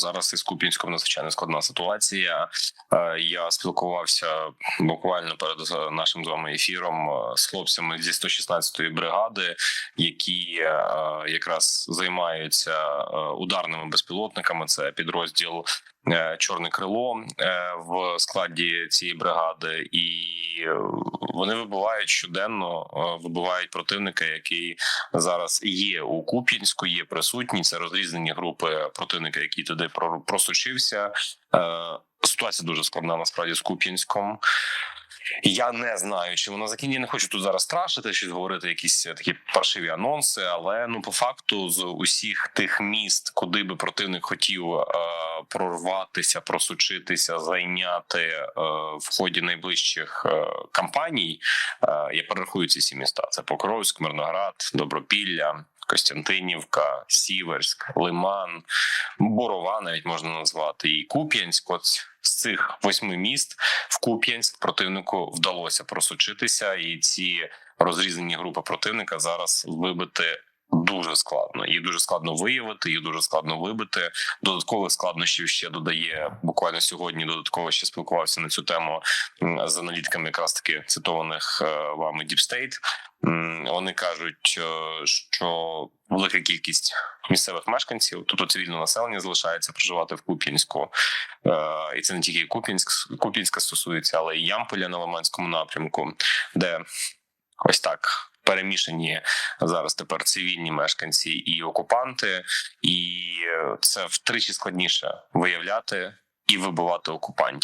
зараз із Куп'янськом надзвичайно складна ситуація. Е, Я спілкувався буквально перед нашим з вами ефіром е, з хлопцями зі 116-ї бригади, які е, якраз займаються ударними безпілотниками. Це підрозділ Чорне крило в складі цієї бригади, і е, вони вибивають щоденно, вибувають вибивають противника, який зараз є у Куп'янську, є присутні Це розрізнені групи противника, який туди про- просочився. Е, Ситуація дуже складна насправді з Куп'янськом. Я не знаю, чи вона закінчить. Я не хочу тут зараз страшити, чи говорити якісь такі паршиві анонси. Але ну по факту з усіх тих міст, куди би противник хотів е, прорватися, просучитися, зайняти е, в ході найближчих е, кампаній. Е, я перерахую ці всі міста: це Покровськ, Мирноград, Добропілля. Костянтинівка, Сіверськ, Лиман, Борова навіть можна назвати і Куп'янськ. От з цих восьми міст в Куп'янськ противнику вдалося просочитися, і ці розрізані групи противника зараз вибити. Дуже складно, їх дуже складно виявити, їх дуже складно вибити. Додаткових складнощів ще додає буквально сьогодні. Додатково ще спілкувався на цю тему з аналітиками, якраз таки цитованих е, вами Deep State. Вони кажуть, е, що велика кількість місцевих мешканців, тобто цивільне населення, залишається проживати в Куп'янську, Е, і це не тільки Куп'янськ, Куп'янська стосується, але й Ямполя на Лиманському напрямку, де ось так. Перемішані зараз тепер цивільні мешканці і окупанти, і е, це втричі складніше виявляти і вибивати окупантів.